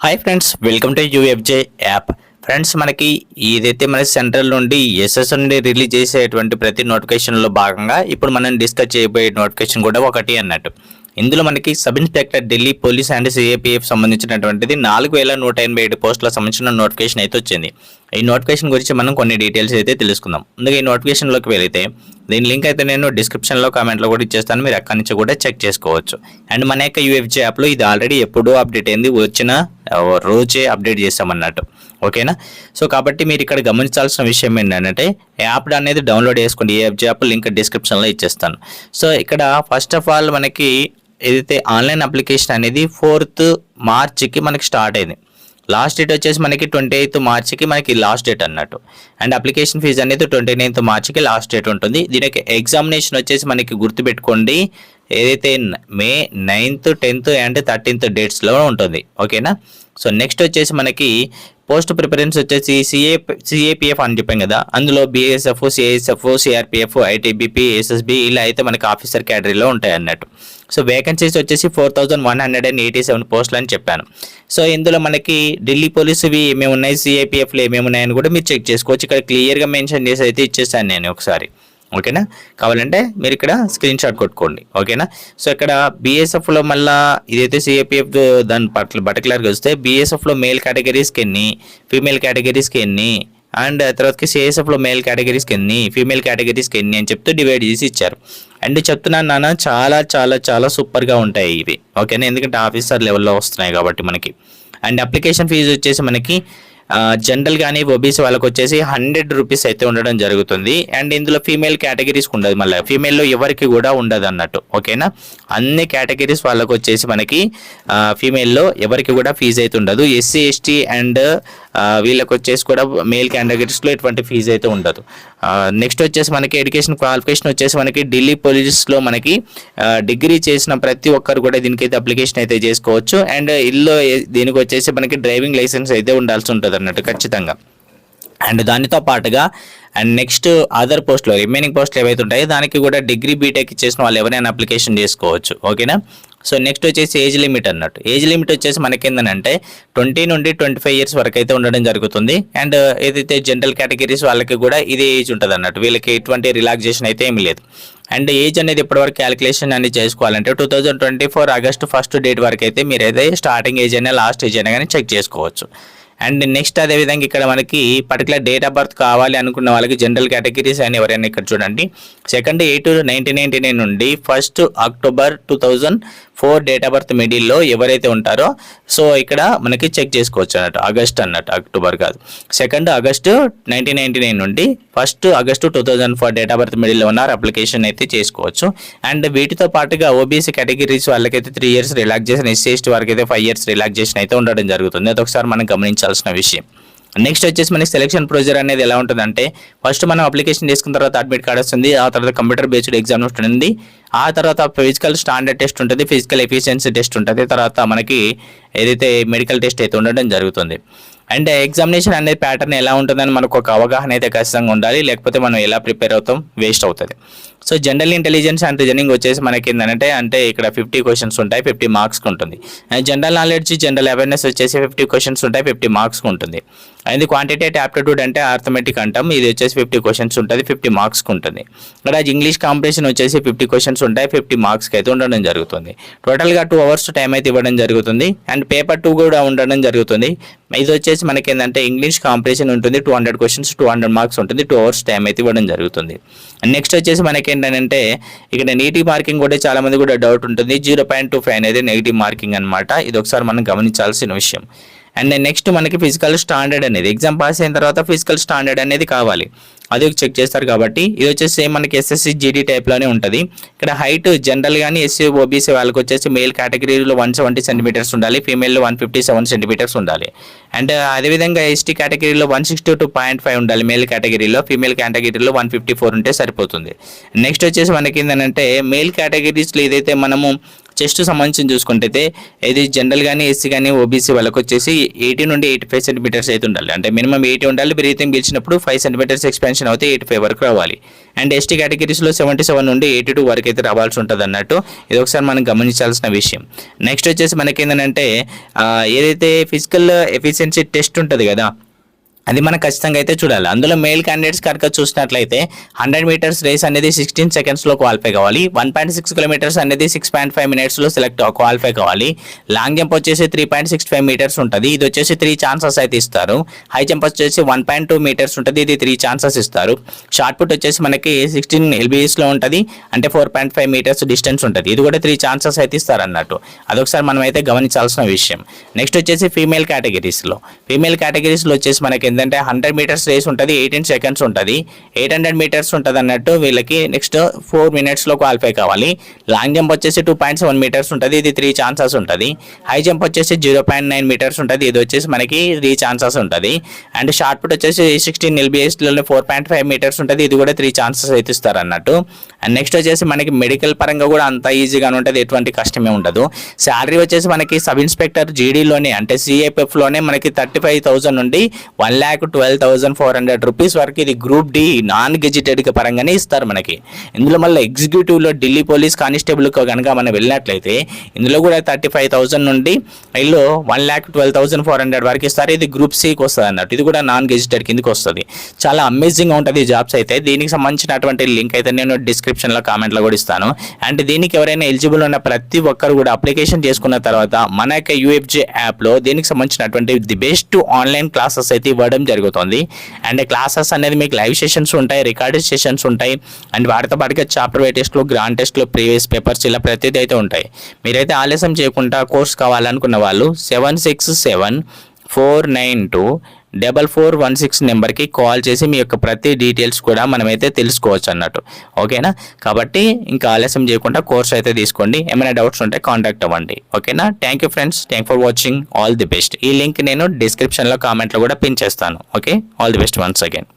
Hi friends welcome to UFJ app friends మనకి ఏదైతే మన సెంట్రల్ నుండి ఎస్ఎస్ నుండి రిలీజ్ చేసేటువంటి ప్రతి నోటిఫికేషన్లో భాగంగా ఇప్పుడు మనం డిస్కస్ చేయబోయే నోటిఫికేషన్ కూడా ఒకటి అన్నట్టు. ఇందులో మనకి sub inspector Delhi police and CAPF సంబంధించినటువంటిది నాలుగు వేల నూట ఎనభై ఏడు పోస్టులకు సంబంధించిన నోటిఫికేషన్ అయితే వచ్చింది. ఈ నోటిఫికేషన్ గురించి మనం కొన్ని డీటెయిల్స్ అయితే తెలుసుకుందాం. ముందుగా ఈ నోటిఫికేషన్లోకి వెళితే దీని లింక్ అయితే నేను డిస్క్రిప్షన్లో కామెంట్లో కూడా ఇచ్చేస్తాను. మీరు అక్కడి నుంచి కూడా చెక్ చేసుకోవచ్చు. అండ్ మన యొక్క యూఎఫ్జీ యాప్లో ఇది ఆల్రెడీ ఎప్పుడూ అప్డేట్ అయింది వచ్చిన రోజే అప్డేట్ చేస్తామన్నట్టు. ఓకేనా? సో కాబట్టి మీరు ఇక్కడ గమనించాల్సిన విషయం ఏంటంటే యాప్ అనేది డౌన్లోడ్ చేసుకోండి. ఏ యాప్ యాప్ లింక్ డిస్క్రిప్షన్లో ఇచ్చేస్తాను. సో ఇక్కడ ఫస్ట్ ఆఫ్ ఆల్ మనకి ఏదైతే ఆన్లైన్ అప్లికేషన్ అనేది ఫోర్త్ మార్చికి మనకి స్టార్ట్ అయింది. లాస్ట్ డేట్ వచ్చేసి మనకి ట్వంటీ ఎయిత్ మార్చికి మనకి లాస్ట్ డేట్ అన్నట్టు. అండ్ అప్లికేషన్ ఫీజు అనేది ట్వంటీ నైన్త్ మార్చికి లాస్ట్ డేట్ ఉంటుంది. దీనికి ఎగ్జామినేషన్ వచ్చేసి మనకి గుర్తుపెట్టుకోండి. ఏదైతే May ninth tenth and thirteenth డేట్స్లో ఉంటుంది. ఓకేనా? సో నెక్స్ట్ వచ్చేసి మనకి పోస్ట్ ప్రిఫరెన్స్ వచ్చేసి సిఏ సిఏపిఎఫ్ అని చెప్పాం కదా. అందులో BSF CASF CRPF ITBP SSB ఇలా అయితే మనకి ఆఫీసర్ కేటరీలో ఉంటాయి అన్నట్టు. సో వేకెన్సీస్ వచ్చేసి four thousand one hundred and eighty seven పోస్టులు అని చెప్పాను. సో ఇందులో మనకి ఢిల్లీ పోలీసువి ఏమేమి ఉన్నాయి? సిఐపిఎఫ్లు ఏమేమి ఉన్నాయని కూడా మీరు చెక్ చేసుకోవచ్చు. ఇక్కడ క్లియర్గా మెన్షన్ చేసి అయితే ఇచ్చేసాను నేను ఒకసారి. ఓకేనా? కావాలంటే మీరు ఇక్కడ స్క్రీన్ షాట్ కొట్టుకోండి. ఓకేనా? సో ఇక్కడ బీఎస్ఎఫ్లో మళ్ళీ ఇదైతే సిఏపిఎఫ్ దాని పట్ల పర్టికులర్గా వస్తే బీఎస్ఎఫ్లో మేల్ కేటగిరీస్కి ఎన్ని? ఫీమేల్ కేటగిరీస్కి ఎన్ని? అండ్ తర్వాతకి సిఎస్ఎఫ్లో మేల్ కేటగిరీస్కి ఎన్ని ఫీమేల్ కేటగిరీస్కి ఎన్ని అని చెప్తూ డివైడ్ చేసి ఇచ్చారు. అండ్ చెప్తున్నాను నాన్న చాలా చాలా చాలా సూపర్గా ఉంటాయి ఇవి. ఓకేనా? ఎందుకంటే ఆఫీసర్ లెవెల్లో వస్తున్నాయి కాబట్టి మనకి. అండ్ అప్లికేషన్ ఫీజు వచ్చేసి మనకి జనరల్ కానీ ఓబీసీ వాళ్ళకి వచ్చేసి హండ్రెడ్ రూపీస్ అయితే ఉండడం జరుగుతుంది. అండ్ ఇందులో ఫీమేల్ కేటగిరీస్ ఉండదు మళ్ళీ. ఫీమేల్లో ఎవరికి కూడా ఉండదు అన్నట్టు. ఓకేనా అన్ని కేటగిరీస్ వాళ్ళకి వచ్చేసి మనకి ఫీమేల్లో ఎవరికి కూడా ఫీజు అయితే ఉండదు. ఎస్సీ ఎస్టీ అండ్ వీళ్ళకి వచ్చేసి కూడా మేల్ కేటగిరీస్లో ఎటువంటి ఫీజు అయితే ఉండదు. నెక్స్ట్ వచ్చేసి మనకి ఎడ్యుకేషన్ క్వాలిఫికేషన్ వచ్చేసి మనకి ఢిల్లీ పోలీస్లో మనకి డిగ్రీ చేసిన ప్రతి ఒక్కరు కూడా దీనికైతే అప్లికేషన్ అయితే చేసుకోవచ్చు. అండ్ ఇల్లు దీనికి వచ్చేసి మనకి డ్రైవింగ్ లైసెన్స్ అయితే ఉండాల్సి ఉంటుంది అన్నట్టు ఖచ్చితంగా. అండ్ దానితో పాటుగా అండ్ నెక్స్ట్ అదర్ పోస్ట్లో రిమైనింగ్ పోస్టులు ఏవైతే ఉంటాయో దానికి కూడా డిగ్రీ బీటెక్ చేసిన వాళ్ళు ఎవరైనా అప్లికేషన్ చేసుకోవచ్చు. ఓకేనా? సో నెక్స్ట్ వచ్చేసి ఏజ్ లిమిట్ అన్నట్టు. ఏజ్ లిమిట్ వచ్చేసి మనకి ఏంటంటే ట్వంటీ నుండి ట్వంటీ ఫైవ్ ఇయర్స్ వరకు అయితే ఉండడం జరుగుతుంది. అండ్ ఏదైతే జనరల్ కేటగిరీస్ వాళ్ళకి కూడా ఇదే ఏజ్ ఉంటుంది అన్నట్టు. వీళ్ళకి ఎటువంటి రిలాక్సేషన్ అయితే ఏమీ లేదు. అండ్ ఏజ్ అనేది ఇప్పటివరకు క్యాలిక్యులేషన్ అనేది చేసుకోవాలంటే two thousand twenty four August first date వరకు అయితే మీరు అయితే స్టార్టింగ్ ఏజ్ అయినా లాస్ట్ ఏజ్ అయినా కానీ చెక్ చేసుకోవచ్చు. అండ్ నెక్స్ట్ అదేవిధంగా ఇక్కడ మనకి పర్టికులర్ డేట్ ఆఫ్ బర్త్ కావాలి అనుకున్న వాళ్ళకి జనరల్ కేటగిరీస్ అని ఎవరైనా ఇక్కడ చూడండి. Second eight nineteen ninety nine నుండి first October two thousand four date of birth మిడిల్లో ఎవరైతే ఉంటారో సో ఇక్కడ మనకి చెక్ చేసుకోవచ్చు అన్నట్టు. ఆగస్ట్ అన్నట్టు అక్టోబర్ కాదు. Second August nineteen ninety nine నుండి first August two thousand four date of birth మిడిల్లో ఉన్నారు అప్లికేషన్ అయితే చేసుకోవచ్చు. అండ్ వీటితో పాటుగా ఓబీసీ కేటగిరీస్ వాళ్ళకైతే three years relaxation SC ST వారికి అయితే ఫైవ్ ఇయర్స్ రిలాక్సేషన్ అయితే ఉండడం జరుగుతుంది. అదొకసారి మనం గమనించాలి గమనించాల్సిన విషయం. నెక్స్ట్ వచ్చేసి మనకి సెలక్షన్ ప్రొసీజర్ అనేది ఎలా ఉంటుందంటే ఫస్ట్ మనం అప్లికేషన్ చేసుకున్న తర్వాత అడ్మిట్ కార్డ్ వస్తుంది ఆ తర్వాత కంప్యూటర్ బేస్డ్ ఎగ్జామ్ ఉంటుంది ఆ తర్వాత ఫిజికల్ స్టాండర్డ్ టెస్ట్ ఉంటుంది ఫిజికల్ ఎఫిషియన్సీ టెస్ట్ ఉంటుంది తర్వాత మనకి ఏదైతే మెడికల్ టెస్ట్ అయితే ఉండడం జరుగుతుంది. అండ్ ఎగ్జామినేషన్ అనేది ప్యాటర్న్ ఎలా ఉంటుందని మనకు ఒక అవగాహన అయితే ఖచ్చితంగా ఉండాలి. లేకపోతే మనం ఎలా ప్రిపేర్ అవుతాం? వేస్ట్ అవుతుంది. So general intelligence and reasoning వచ్చేసి మనకి ఏంటంటే అంటే ఇక్కడ ఫిఫ్టీ క్వశ్చన్స్ ఉంటాయి ఫిఫ్టీ మార్క్స్కి ఉంటుంది. And general knowledge general awareness వచ్చేసి ఫిఫ్టీ క్వశ్చన్స్ ఉంటాయి ఫిఫ్టీ మార్క్స్కి ఉంటుంది. అండ్ క్వాంటిటేటివ్ ఆప్టిట్యూడ్ అంటే ఆర్థమెటిక్ అంటాం. ఇది వచ్చేసి ఫిఫ్టీ క్వశ్చన్స్ ఉంటుంది ఫిఫ్టీ మార్క్స్కి ఉంటుంది. ఇక్కడ ఇంగ్లీష్ కాంపిటీషన్ వచ్చేసి ఫిఫ్టీ క్వశ్చన్స్ ఉంటాయి ఫిఫ్టీ మార్క్స్కి అయితే ఉండడం జరుగుతుంది. టోటల్గా టూ అవర్స్ టైం అయితే ఇవ్వడం జరుగుతుంది. అండ్ పేపర్ టూ కూడా ఉండడం జరుగుతుంది. ఇది వచ్చేసి మనకి ఏంటంటే ఇంగ్లీష్ కాంపిటీషన్ ఉంటుంది two hundred questions two hundred marks ఉంటుంది టూ అవర్స్ టైం అయితే ఇవ్వడం జరుగుతుంది. నెక్స్ట్ వచ్చేసి మనకి ఏంటంటే ఇక్కడ నీటి మార్కింగ్ కూడా చాలా మంది కూడా డౌట్ ఉంటుంది జీరో పాయింట్ టూ ఫైవ్ అనేది నెగిటివ్ మార్కింగ్ అనమాట ఇది ఒకసారి మనం గమనించాల్సిన విషయం. అండ్ నెక్స్ట్ మనకి ఫిజికల్ స్టాండర్డ్ అనేది ఎగ్జామ్ పాస్ అయిన తర్వాత ఫిజికల్ స్టాండర్డ్ అనేది కావాలి. అది చెక్ చేస్తారు కాబట్టి ఇది వచ్చేసి సేమ్ మనకి ఎస్ఎస్సి జీడీ టైప్లోనే ఉంటుంది. ఇక్కడ హైట్ జనరల్ కానీ ఎస్సీ ఓబీసీ వాళ్ళకి వచ్చేసి మేల్ కేటగిరీలో వన్ సెవెంటీ సెంటీమీటర్స్ ఉండాలి ఫీమేల్లో వన్ ఫిఫ్టీ సెవెన్ సెంటీమీటర్స్ ఉండాలి. అండ్ uh, అదేవిధంగా ఎస్టీ కేటగిరీలో one sixty two point five ఉండాలి మేల్ కేటగిరీలో ఫీమేల్ కేటగిరీలో వన్ ఫిఫ్టీ ఫోర్ ఉంటే సరిపోతుంది. నెక్స్ట్ వచ్చేసి మనకి ఏంటంటే మేల్ కేటగిరీస్లో ఏదైతే మనము చెస్ట్ సంబంధించి చూసుకుంటే ఇది జనరల్ కానీ ఎస్సీ కానీ ఓబీసీ వాళ్ళకి వచ్చేసి ఎయిటీ నుండి ఎయిటీ ఫైవ్ సెంటీమీటర్స్ అయితే ఉండాలి. అంటే మినిమం ఎయిటీ ఉండాలి బ్రీతింగ్ గెలిచినప్పుడు ఫైవ్ సెంటీమీటర్స్ ఎక్స్పెన్షన్ అయితే ఎయిటీ ఫైవ్ వరకు రావాలి. అండ్ ఎస్టీ కేటగిరీస్లో సెవెంటీ సెవెన్ నుండి ఎయిటీ టూ వరకు అయితే రావాల్సి ఉంటుంది అన్నట్టు ఇది ఒకసారి మనం గమనించాల్సిన విషయం. నెక్స్ట్ వచ్చేసి మనకి ఏంటంటే ఏదైతే ఫిజికల్ ఎఫిషియన్సీ టెస్ట్ ఉంటుంది కదా అది మనం ఖచ్చితంగా అయితే చూడాలి. అందులో మేల్ క్యాండిడేట్స్ కనుక చూసినట్లయితే హండ్రెడ్ మీటర్స్ రేస్ అనేది సిక్స్టీన్ సెకండ్స్లో క్వాలిఫై కావాలి. వన్ పాయింట్ సిక్స్ కిలోమీటర్స్ అనేది సిక్స్ పాయింట్ ఫైవ్ మినిట్స్లో సెలెక్ట్ క్వాలిఫై కావాలి. లాంగ్ జంప్ వచ్చేసి three point six five meters ఉంటుంది. ఇది వచ్చేసి త్రీ ఛాన్సెస్ అయితే ఇస్తారు. హై జంప్ వచ్చేసి వన్ పాయింట్ టూ మీటర్స్ ఉంటుంది. ఇది త్రీ ఛాన్సెస్ ఇస్తారు. షార్ట్ పుట్ వచ్చేసి మనకి సిక్స్టీన్ ఎల్బీఎస్లో ఉంటుంది. అంటే four point five meters distance ఉంటుంది. ఇది కూడా త్రీ ఛాన్సెస్ అయితే ఇస్తారు అన్నట్టు అదొకసారి మనం అయితే గమనించాల్సిన విషయం. నెక్స్ట్ వచ్చేసి ఫీమేల్ కేటగిరీస్లో ఫీమేల్ కేటగిరీస్లో వచ్చేసి మనకి ఏంటంటే హండ్రెడ్ మీటర్స్ రేస్ ఉంటుంది ఎయిటీన్ సెకండ్స్ ఉంటుంది. ఎయిట్ హండ్రెడ్ మీటర్స్ ఉంటుంది అన్నట్టు వీళ్ళకి నెక్స్ట్ ఫోర్ మినిట్స్లో క్వాలిఫై కావాలి. లాంగ్ జంప్ వచ్చేసి టూ పాయింట్ సెవెన్ మీటర్స్ ఉంటుంది ఇది త్రీ ఛాన్సెస్ ఉంటుంది. హై జంప్ వచ్చేసి జీరో పాయింట్ నైన్ మీటర్స్ ఉంటుంది ఇది వచ్చేసి మనకి త్రీ ఛాన్సెస్ ఉంటుంది. అండ్ షార్ట్ పుట్ వచ్చేసి సిక్స్టీన్ ఎల్బిఎస్లో ఫోర్ పాయింట్ ఫైవ్ మీటర్స్ ఉంటుంది ఇది కూడా త్రీ ఛాన్సెస్ అయితే ఇస్తారు అన్నట్టు. అండ్ నెక్స్ట్ వచ్చేసి మనకి మెడికల్ పరంగా కూడా అంత ఈజీగానే ఉంటుంది ఎటువంటి కష్టమే ఉండదు. శాలరీ వచ్చేసి మనకి సబ్ ఇన్స్పెక్టర్ జీడీలోనే అంటే సిఐపిఎఫ్లోనే మనకి థర్టీ ఫైవ్ థౌసండ్ నుండి one lakh twelve thousand four hundred rupees వరకు ఇది గ్రూప్ డి నాన్ గెజిటెడ్ పరంగానే ఇస్తారు మనకి. ఇందులో మళ్ళీ ఎగ్జిక్యూటివ్లో ఢిల్లీ పోలీస్ కానిస్టేబుల్ కనుక మనం వెళ్ళినట్లయితే ఇందులో కూడా థర్టీ ఫైవ్ థౌసండ్ నుండి వీళ్ళు one lakh twelve thousand four hundred వరకు ఇస్తారు. ఇది గ్రూప్ సికి వస్తుంది అన్నట్టు. ఇది కూడా నాన్ గెజిటెడ్ కిందకి వస్తుంది. చాలా అమేజింగ్ ఉంటుంది జాబ్స్ అయితే. దీనికి సంబంధించినటువంటి లింక్ అయితే నేను డిస్క్రిప్షన్లో కామెంట్లో కూడా ఇస్తాను. అండ్ దీనికి ఎవరైనా ఎలిజిబుల్ ఉన్న ప్రతి ఒక్కరు కూడా అప్లికేషన్ చేసుకున్న తర్వాత మన యొక్క యూఎఫ్జే యాప్లో దీనికి సంబంధించినటువంటి ది బెస్ట్ ఆన్లైన్ క్లాసెస్ అయితే ఉండడం జరుగుతుంది. అండ్ క్లాసెస్ అనేది మీకు లైవ్ సెషన్స్ ఉంటాయి రికార్డెడ్ సెషన్స్ ఉంటాయి. అండ్ వాటితో పాటుగా చాప్టర్ వై టెస్ట్లు గ్రాండ్ టెస్ట్లు ప్రీవియస్ పేపర్స్ ఇలా ప్రతిదీ అయితే ఉంటాయి. మీరైతే ఆలస్యం చేయకుండా కోర్స్ కావాలనుకున్న వాళ్ళు seven six seven four nine two double four one six నెంబర్కి కాల్ చేసి మీ యొక్క ప్రతి డీటెయిల్స్ కూడా మనమైతే తెలుసుకోవచ్చు అన్నట్టు. ఓకేనా? కాబట్టి ఇంకా ఆలస్యం చేయకుండా కోర్స్ అయితే తీసుకోండి. ఏమైనా డౌట్స్ ఉంటే కాంటాక్ట్ అవ్వండి. ఓకేనా? Thank you friends thank for watching all the best ఈ లింక్ నేను డిస్క్రిప్షన్లో కామెంట్లో కూడా పిన్ చేస్తాను. Okay? All the best once again